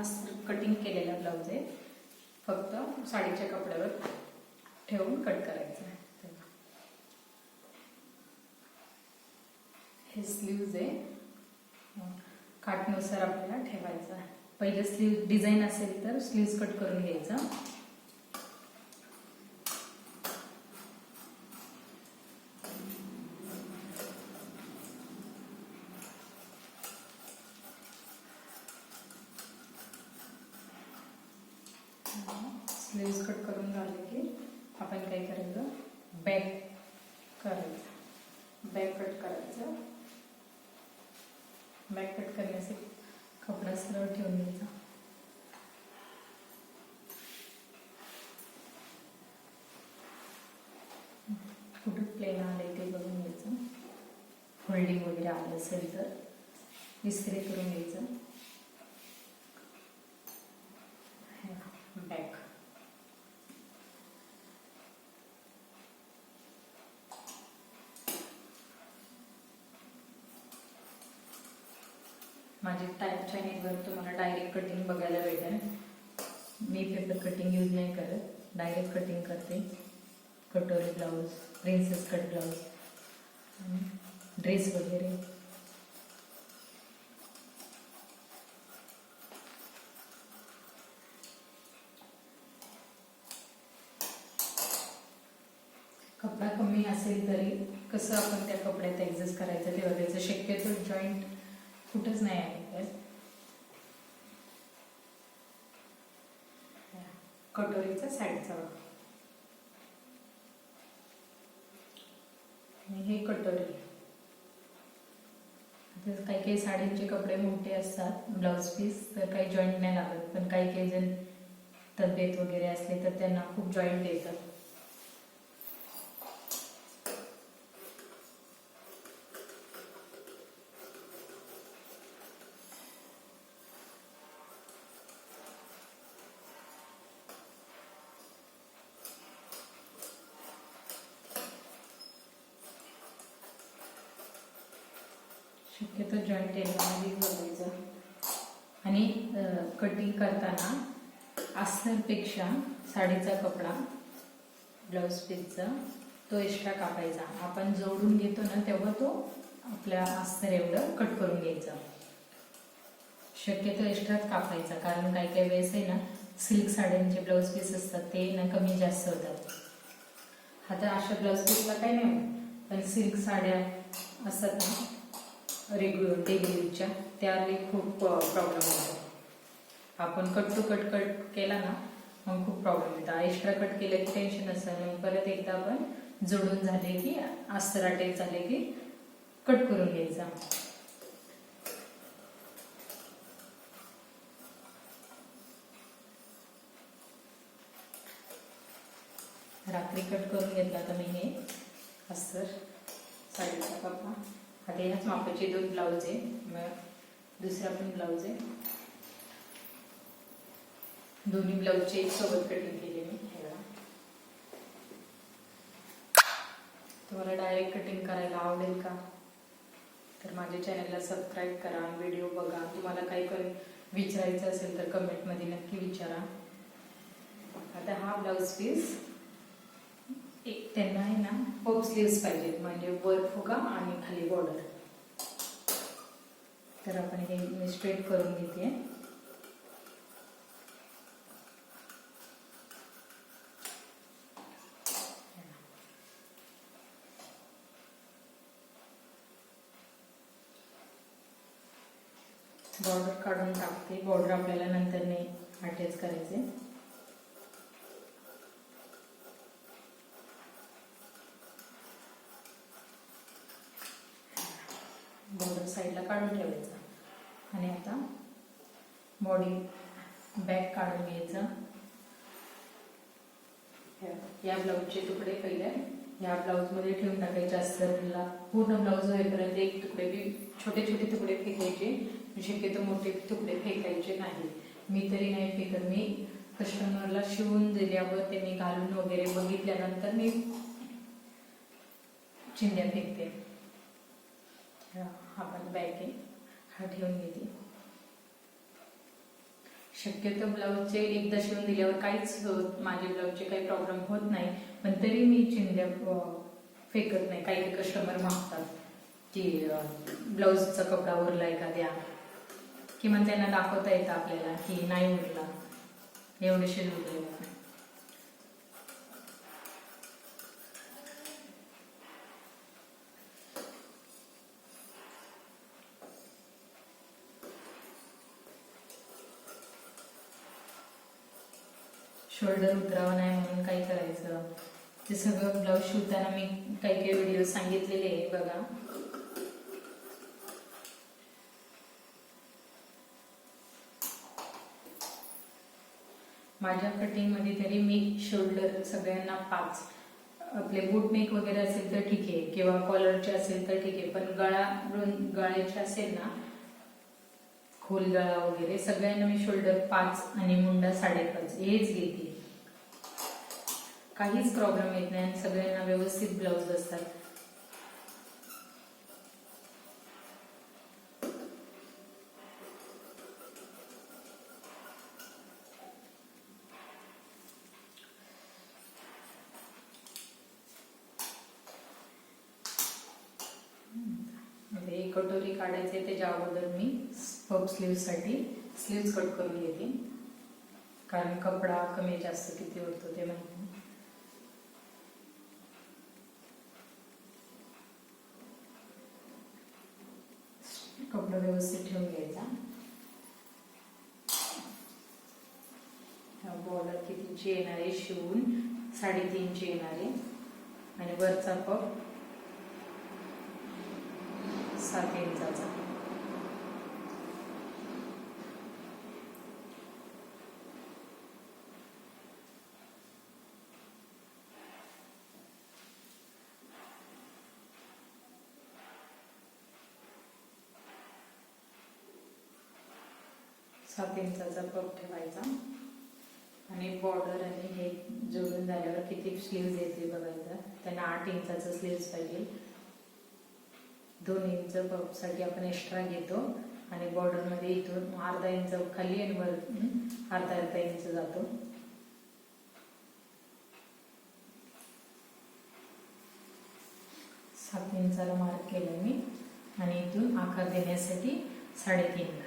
हा कटिंग केलेला ब्लाऊज आहे. फक्त साडीच्या कपड्यावर ठेवून कट करायचा आहे. हे स्लीव्ज आहे. काटनुसार आपल्याला ठेवायचं आहे. पहिले स्लीव डिझाईन असेल तर स्लीव्ज कट करून घ्यायचं. स्लीव्स कट करून झाले की आपण काय करायचं? बॅक करायचं. बॅक कट करायचं. बॅक कट करण्यासाठी कपडा सरळ ठेवून द्यायचा कुठं प्लेन आले ते बघून घ्यायचं. फोल्डिंग वगैरे आलं असेल तर इस्त्री करून घ्यायचं बॅक माझे टाईप चॅनेलवर तुम्हाला डायरेक्ट कटिंग बघायला भेटेल. मी पेपर कटिंग यूज नाही करत. डायरेक्ट कटिंग करते. कटोरी blouse princess cut blouse dress वगैरे. कपडा कमी असेल तरी कसं आपण त्या कपड्यात ऍडजस्ट करायचं ते त्याचं शक्यतो जॉईंट कुठंच नाही आहे. कटोरीचा साईडचा भाग. आणि हे कटोरी. काही काही साडींचे कपडे मोठे असतात ब्लाऊज पीस तर काही जॉईंट नाही लागत. पण काही काही जण तब्येत वगैरे असले तर त्यांना खूप जॉईंट येतात. शक्यतो जॉईंट एरियामध्ये बघायचं. आणि कटिंग करताना अस्तरपेक्षा साडीचा कपडा ब्लाऊज पीसचा तो एक्स्ट्रा कापायचा. आपण जोडून घेतो ना तेव्हा तो आपल्या अस्तर एवढं कट करून घ्यायचा. शक्यतो एक्स्ट्राच कापायचा. कारण काही काही वेळेस आहे ना सिल्क साड्यांचे ब्लाऊज पीस असतात ते ना कमी जास्त होतात. आता अशा ब्लाऊज पीसला काही नाही पण सिल्क साड्या असतात ना रेग्युलर डेली त्याने खूप प्रॉब्लेम होतो. आपण कट टू कट कट केला ना मग खूप प्रॉब्लेम येतात एक्स्ट्रा कट केलं की टेन्शन असतं मग परत एकदा आपण जोडून झाले की अस्तर अटॅच झाले की कट करून घ्यायचा. रात्री कट करून घेतला तर मी हे अस्तर साडीचा कपडा आता ह्याच मापाचे दोन ब्लाऊज आहे. मग दुसरा पण ब्लाऊज आहे. दोन्ही ब्लाऊजचे एक सोबत कटिंग केले मी. तुम्हाला डायरेक्ट कटिंग करायला आवडेल का? तर माझ्या चॅनलला सबस्क्राईब करा व्हिडिओ बघा. तुम्हाला काही करून विचारायचं असेल तर कमेंटमध्ये नक्की विचारा. आता हा ब्लाऊज पीस एक त्यांना आहे ना पप स्लीव्स पाहिजेत. म्हणजे वर फुगा आणि खाली बॉर्डर तर आपण हे मी स्ट्रेट करून घेते. बॉर्डर काढून टाकते. बॉर्डर आपल्याला नंतर नाही अटॅच करायचे. बॉर्डर साईडला काढून ठेवायचा. आणि आता बॉडी बॅक काढून घ्यायचं. या ब्लाऊजचे तुकडे पहिले. या ब्लाऊजमध्ये ठेवून टाकायचे अस्तरला पूर्ण ब्लाऊज होईपर्यंत एक तुकडे बी छोटे छोटे तुकडे फेकायचे शक्यतो मोठे तुकडे फेकायचे नाही. मी तरी नाही फेकत. मी कस्टमरला शिवून दिल्यावर त्यांनी घालून वगैरे बघितल्यानंतर मी चिंध्या फेकते. बॅग आहे हा ठेवून घेते. शक्यतो ब्लाऊजचे एकदा शिवून दिल्यावर काहीच माझे ब्लाऊजचे काही प्रॉब्लेम होत नाही पण तरी मी चिंध्या फेकत नाही. काही काही कस्टमर मागतात की ब्लाऊजचा कपडा उरलाय का द्या किमान त्यांना दाखवता येतं आपल्याला की नाही उरला. एवढे शिजवले शोल्डर उतरावं नाही म्हणून काय करायचं. ते सगळं ब्लाऊज शिवताना मी काही काही व्हिडिओ सांगितलेले आहे बघा. माझ्या कटिंगमध्ये तरी मी शोल्डर सगळ्यांना पाच. आपले बूट मेक वगैरे असेल तर ठीक आहे किंवा कॉलरचे असेल तर ठीक आहे पण गळा गळ्याचे असेल ना खोल गळा वगैरे सगळ्यांना मी शोल्डर पाच आणि मुंडा साडेपाच हेच घेते. काहीच प्रॉब्लेम येत नाही आणि सगळ्यांना व्यवस्थित ब्लाऊज बसतात. म्हणजे कटोरी काढायचे त्याच्या अगोदर मी पपसाठी स्लीव्स कट करून घेते. कारण कपडा कमी जास्त किती होतो ते माहिती नाही. कपडा व्यवस्थित ठेवून घ्यायचा ची येणार आहे शिवून साडेतीनची येणार. आहे आणि वरचा कप सात इंचाचा. सात इंचाचा कप ठेवायचा. आणि बॉर्डर आणि हे जोडून झाल्यावर किती स्लीव्ज येते बघायचं त्यांना आठ इंचाचं स्लीव्ज पाहिजे. दोन इंच पपसाठी आपण एक्स्ट्रा घेतो आणि बॉर्डरमध्ये इथून अर्धा इंच खाली आणि वर अर्धा अर्धा इंच जातो. सात इंचाला मार्क केलं मी आणि इथून आकार देण्यासाठी साडेतीन.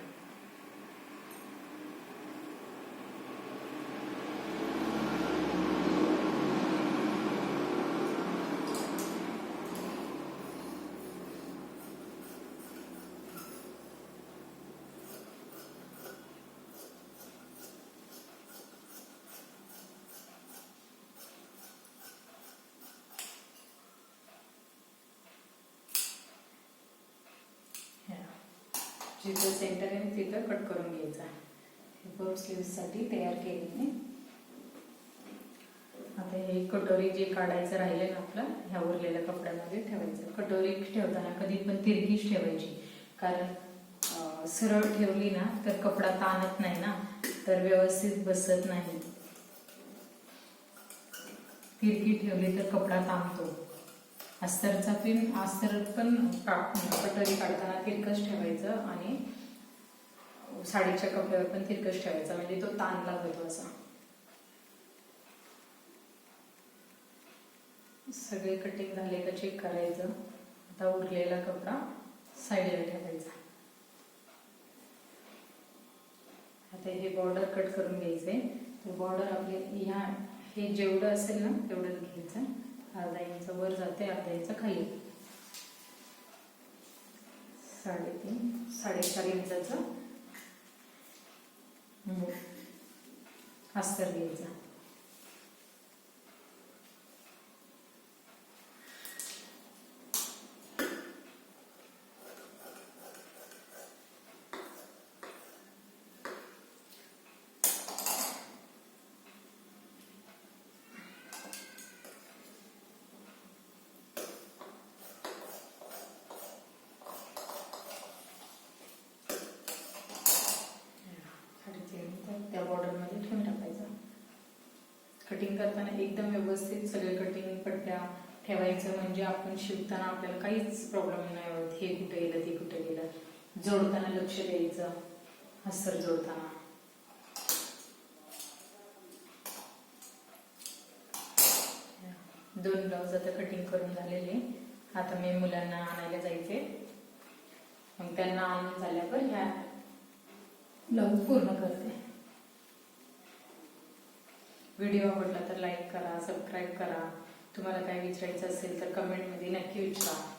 जिथं सेंटर आहे तिथं कट करून घ्यायचा बर्ड स्लीवसाठी तयार केले मी. आता हे कटोरी जे काढायचं राहिलं ना आपलं ह्या उरलेल्या कपड्यामध्ये ठेवायचं. कटोरी ठेवताना कधी पण तिरकीच ठेवायची. कारण सरळ ठेवली ना तर कपडा ताणत नाही ना तर व्यवस्थित बसत नाही. तिरकी ठेवली तर कपडा ताणतो. अस्तरचा पिन अस्तर पण का- कटोरी काढताना तिरकस ठेवायचं आणि साडीच्या कपड्यावर पण तिरकस ठेवायचा. म्हणजे तो ताण लागतो असा. सगळे कटिंग झाले का चेक करायचं. आता उरलेला कपडा साईडला ठेवायचा. आता हे बॉर्डर कट करून घ्यायचे बॉर्डर आपले ह्या हे जेवढं असेल ना तेवढंच घ्यायचं. अर्धा इंच वर जाते अर्धा इंच खाली. साडेतीन साडेचार इंचाचं. मूग अस्तर घ्यायचा. कटिंग करताना एकदम व्यवस्थित सगळे कटिंग पट्ट्या ठेवायचं. म्हणजे आपण शिवताना आपल्याला काहीच प्रॉब्लेम नाही होत. हे कुठे गेलं ते कुठे गेलं. जोडताना लक्ष द्यायचं. अस्तर जोडताना. दोन ब्लाउज आता कटिंग करून झालेले. आता मी मुलांना आणायला जायचे. मग त्यांना आणून झाल्यावर ह्या ब्लाउज पूर्ण करते. व्हिडिओ आवडला तर लाईक करा सबस्क्राईब करा. तुम्हाला काय विचारायचं असेल तर कमेंटमध्ये नक्की विचारा.